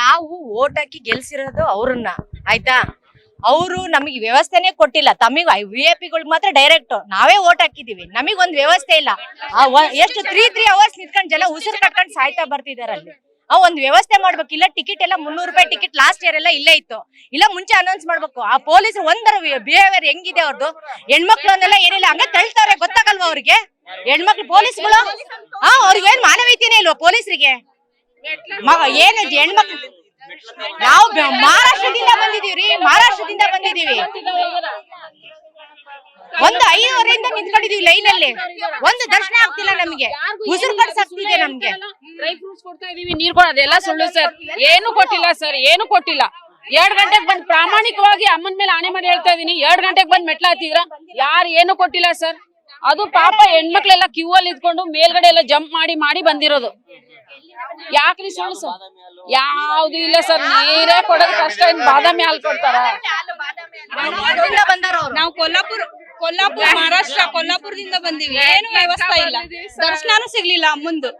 ನಾವು ಓಟ್ ಹಾಕಿ ಗೆಲ್ಸಿರೋದು ಅವ್ರನ್ನ, ಆಯ್ತಾ? ಅವರು ನಮಗೆ ವ್ಯವಸ್ಥೆನೆ ಕೊಟ್ಟಿಲ್ಲ. ತಮಗೆ ವಿ ಐ ಪಿಗಳಿಗೆ ಮಾತ್ರ ಡೈರೆಕ್ಟ್ ನಾವೇ ಓಟ್ ಹಾಕಿದೀವಿ. ನಮಗ್ ಒಂದ್ ವ್ಯವಸ್ಥೆ ಇಲ್ಲ. ಎಷ್ಟು ತ್ರೀ ತ್ರೀ ಅವರ್ಸ್ ನಿಂತ್ಕೊಂಡ್ ಜನ ಉಸಿರು ಕಟ್ಕೊಂಡ್ ಸಾಯ್ತಾ ಬರ್ತಿದಾರೆ ಅಲ್ಲಿ. ಆ ಒಂದ್ ವ್ಯವಸ್ಥೆ ಮಾಡ್ಬೇಕು. ಇಲ್ಲ ಟಿಕೆಟ್ ಎಲ್ಲ ಮುನ್ನೂರು ರೂಪಾಯಿ ಟಿಕೆಟ್ ಲಾಸ್ಟ್ ಇಯರ್ ಎಲ್ಲ ಇಲ್ಲೇ ಇತ್ತು. ಇಲ್ಲ ಮುಂಚೆ ಅನೌನ್ಸ್ ಮಾಡ್ಬೇಕು. ಆ ಪೊಲೀಸರು ಒಂದರ ಬಿಹೇವಿಯರ್ ಹೆಂಗಿದೆ ಅವ್ರದ್ದು ಹೆಣ್ಮಕ್ಳನ್ನೆಲ್ಲ ಏನಿಲ್ಲ. ಹಂಗೆ ತಳ್ತಾರೆ. ಗೊತ್ತಾಗಲ್ವಾ ಅವ್ರಿಗೆ? ಹೆಣ್ಮಕ್ಳು ಪೊಲೀಸ್ಗಳು ಹಾ ಅವ್ರಿಗೆ ಏನ್ ಮಾನವೀಯತೆನೇ ಇಲ್ವಾ ಪೊಲೀಸರಿಗೆ? ಮಗ ಏನು ಹೆಣ್ಮಕ್ಳು? ನಾವು ಮಹಾರಾಷ್ಟ್ರದಿಂದ ಬಂದಿದೀವ್ರಿ ಮಹಾರಾಷ್ಟ್ರದಿಂದ ಬಂದಿದೀವಿ ಒಂದು ಐದುವರೆಯಿಂದ ನಿಂತ್ಕೊಂಡಿದೀವಿ ಲೈನ್ ಅಲ್ಲಿ ಒಂದು ದರ್ಶನ ಆಗ್ತಿಲ್ಲ ನಮ್ಗೆ. ಉಸಿರು ಕಟ್ಸಾಕ್ತಿದೆ ನಮ್ಗೆ. ಡ್ರೈ ಫ್ರೂಟ್ಸ್ ಕೊಡ್ತಾ ಇದೀವಿ, ನೀರ್ ಕೊಡ, ಅದೆಲ್ಲ ಸುಳ್ಳು ಸರ್. ಏನು ಕೊಟ್ಟಿಲ್ಲ ಸರ್, ಏನು ಕೊಟ್ಟಿಲ್ಲ. ಎರಡ್ ಗಂಟೆಗೆ ಬಂದ್ ಪ್ರಾಮಾಣಿಕವಾಗಿ ಅಮ್ಮನ ಮೇಲೆ ಆಣೆ ಮಾಡಿ ಹೇಳ್ತಾ ಇದೀನಿ. ಎರಡ್ ಗಂಟೆಗೆ ಬಂದ್ ಮೆಟ್ಲ ಹತ್ತಿದ್ರ, ಯಾರು ಏನು ಕೊಟ್ಟಿಲ್ಲ ಸರ್. ಅದು ಪಾಪ ಹೆಣ್ಮಕ್ಳೆಲ್ಲ ಕ್ಯೂ ಅಲ್ಲಿ ಇದ್ಕೊಂಡು ಮೇಲ್ಗಡೆ ಎಲ್ಲ ಜಂಪ್ ಮಾಡಿ ಮಾಡಿ ಬಂದಿರೋದು. ಯಾಕ್ರಿ ಸುಳ್ಳು ಸರ್ ಯಾವ್ದು ಇಲ್ಲ ಸರ್ ನೀರೇ ಕೊಡೋದು ಕಷ್ಟ ಏನ್ ಬಾದಾಮಿ ಹಾಲು ಕೊಡ್ತಾರ? ನಾವು ಕೊಲ್ಲಾಪುರ ಕೊಲ್ಲಾಪುರ ಮಹಾರಾಷ್ಟ್ರ ಕೊಲ್ಲಾಪುರದಿಂದ ಬಂದಿವಿ. ಏನು ವ್ಯವಸ್ಥೆ ಇಲ್ಲ. ದರ್ಶನಾನು ಸಿಗ್ಲಿಲ್ಲ ಮುಂದು.